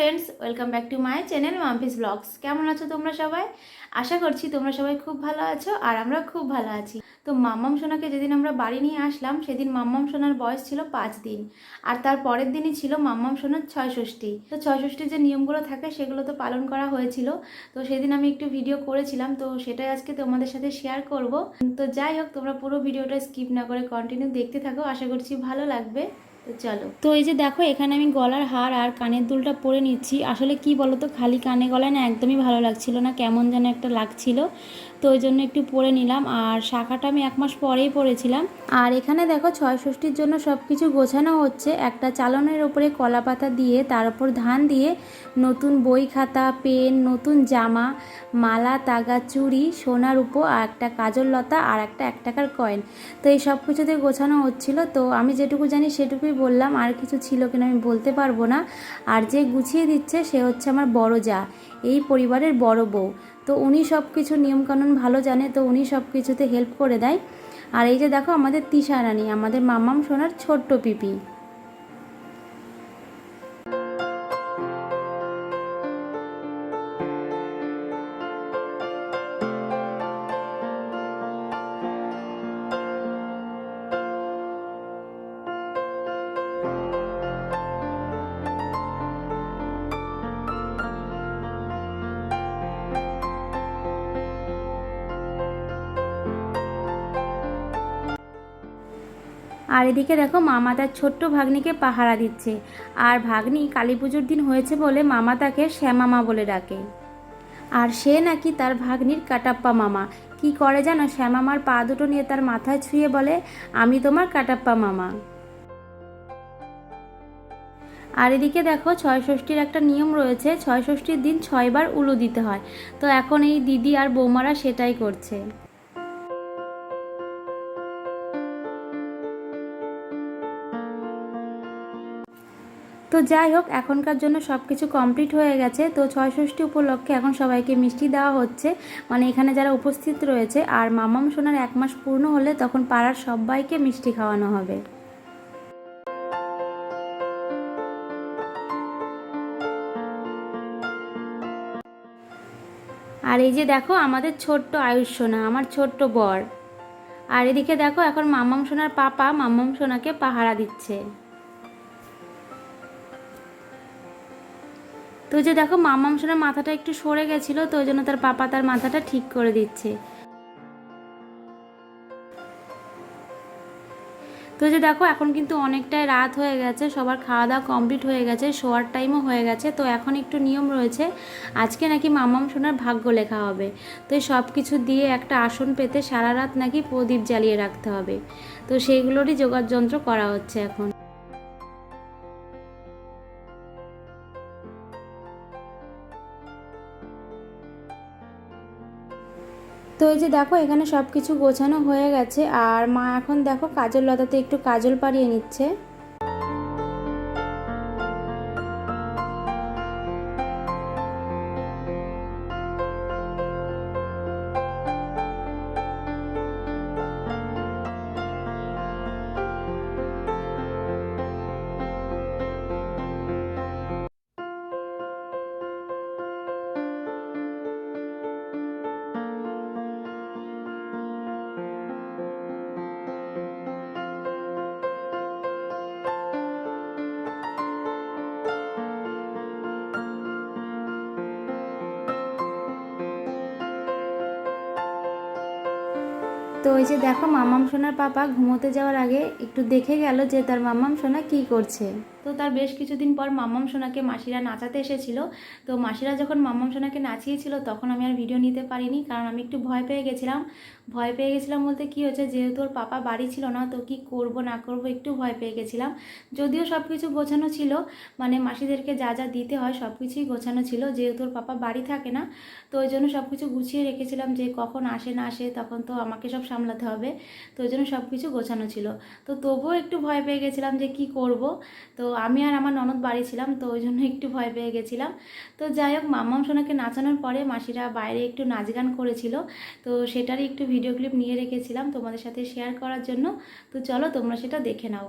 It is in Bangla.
Friends welcome back to my channel Mampi's blogs কেমন আছো তোমরা সবাই? আশা করছি তোমরা সবাই খুব ভালো আছো আর আমরা খুব ভালো আছি। তো মাম্মাম সোনাকে যেদিন আমরা বাড়ি নিয়ে আসলাম, সেদিন মাম্মাম সোনার বয়স ছিল পাঁচ দিন। আর তার পরের দিনই ছিল মাম্মাম সোনার ছয় ষষ্ঠী তো ছয় ষষ্ঠীর যে নিয়মগুলো থাকে, সেগুলো তো পালন করা হয়েছিল। তো সেদিন আমি একটু ভিডিও করেছিলাম, তো সেটাই আজকে তোমাদের সাথে শেয়ার করব। তো যাই হোক, তোমরা পুরো ভিডিওটা স্কিপ না করে কন্টিনিউ দেখতে থাকো। আশা করছি ভালো লাগবে। তো চলো। তো এই যে দেখো, এখানে আমি গলার হার আর কানের দুলটা পরে নিচ্ছি। আসলে কি বলো তো খালি কানে গলায় না একদমই ভালো লাগছিল না, কেমন যেন একটা লাগছিল। তো ওই জন্য একটু পরে নিলাম। আর শাখাটা আমি এক মাস পরেই পরেছিলাম। আর এখানে দেখো ছয় ষষ্ঠীর জন্য সব কিছু গোছানো হচ্ছে। একটা চালনের ওপরে কলা পাতা দিয়ে, তার উপর ধান দিয়ে নতুন বই খাতা, পেন, নতুন জামা, মালা, তাগা, চুড়ি, সোনার উপো, আর একটা কাজল লতা, আর একটা এক টাকার কয়েন। তো এই সব কিছুতে গোছানো হচ্ছিল। তো আমি যেটুকু জানি, সেটুকুই বললাম, আর কিছু ছিল কিনা আমি বলতে পারব না। আর যে গুছিয়ে দিচ্ছে, সে হচ্ছে আমার বড় যা, এই পরিবারের বড় বউ। তো উনি সব কিছু নিয়মকানুন ভালো জানে, তো উনি সব কিছুতে হেল্প করে দেয়। আর এই যে দেখো, আমাদের তিশা রানী, আমাদের মামাম সোনার ছোট্ট পিপি। আর এদিকে দেখো মামা তার ছোট্ট ভাগ্নিকে পাহারা দিচ্ছে। আর ভাগ্নি কালী পুজোর দিন হয়েছে বলে মামা তাকে শ্যামামা বলে ডাকে। আর সে নাকি তার ভাগ্নির কাটাপ্পা মামা। কি করে জানো, শ্যামামার পা দুটো নিয়ে তার মাথায় ছুঁয়ে বলে, আমি তোমার কাটাপ্পা মামা। আর এদিকে দেখো ছয় ষষ্ঠীর একটা নিয়ম রয়েছে ছয় ষষ্ঠীর দিন ছয়বার উলু দিতে হয়। তো এখন এই দিদি আর বৌমারা সেটাই করছে। তো যাই হোক, এখনকার জন্য সব কিছু কমপ্লিট হয়ে গেছে। তো ছয় ষষ্ঠী উপলক্ষে এখন সবাইকে মিষ্টি দেওয়া হচ্ছে। মানে এখানে যারা উপস্থিত রয়েছে, আর মামাম সোনার এক মাস পূর্ণ হলে তখন পাড়ার সবাইকে মিষ্টি খাওয়ানো হবে। আর এই যে দেখো, আমাদের ছোট্ট আয়ুষ সোনা, আমার ছোট্ট বর। আর এদিকে দেখো, এখন মামাম সোনার পাপা মামাম সোনাকে পাহারা দিচ্ছে। তো যে দেখো মামাম সোনার মাথাটা একটু সরে গেছিল, তো ওই জন্য তার পাপা তার মাথাটা ঠিক করে দিচ্ছে। তো যে দেখো এখন কিন্তু অনেকটাই রাত হয়ে গেছে, সবার খাওয়া দাওয়া কমপ্লিট হয়ে গেছে, শোয়ার টাইমও হয়ে গেছে, তো এখন একটু নিয়ম রয়েছে, আজকে নাকি মামাম সোনার ভাগ্য লেখা হবে। তো এই সব কিছু দিয়ে একটা আসন পেতে সারা রাত নাকি প্রদীপ জ্বালিয়ে রাখতে হবে। তো সেইগুলোরই যোগাড় যন্ত্র করা হচ্ছে এখন। তো এই যে দেখো, এখানে সব কিছু গোছানো হয়ে গেছে। আর মা এখন দেখো কাজল লতাতে একটু কাজল পাড়িয়ে নিচ্ছে। তো ওই যে দেখো মামাম সোনার পাপা ঘুমোতে যাওয়ার আগে একটু দেখে গেল যে তার মামাম সোনা কী করছে। তো তার বেশ কিছুদিন পর মামাম সোনাকে মাসিরা নাচাতে এসেছিল। তো মাসিরা যখন মামাম সোনাকে নাচিয়েছিল, তখন আমি আর ভিডিও নিতে পারিনি, কারণ আমি একটু ভয় পেয়ে গেছিলাম। ভয় পেয়ে গেছিলাম বলতে কি হয়েছে, যেহেতু ওর পাপা বাড়ি ছিল না, তো কি করব, না করব একটু ভয় পেয়ে গেছিলাম। যদিও সব কিছু গোছানো ছিল মানে মাসিদেরকে যা যা দিতে হয় সব কিছুই গোছানো ছিল, যেহেতু ওর পাপা বাড়ি থাকে না, তো ওই জন্য সব কিছু গুছিয়ে রেখেছিলাম যে কখন আসে, না আসে, তখন তো আমাকে সব সামলাতে হবে। তো ওই জন্য সব কিছু গোছানো ছিল। তো তবুও একটু ভয় পেয়ে গেছিলাম যে কি করব। তো আমি আর আমার ননদ বাড়ি ছিলাম, তো ওই জন্য একটু ভয় পেয়ে গেছিলাম। তো যাই হোক, মাম্মাম সোনাকে নাচানোর পরে মাসিরা বাইরে একটু নাচ গান করেছিল। তো সেটারই একটু ভিডিও ক্লিপ নিয়ে রেখেছিলাম তোমাদের সাথে শেয়ার করার জন্য। তো চলো তোমরা সেটা দেখে নাও।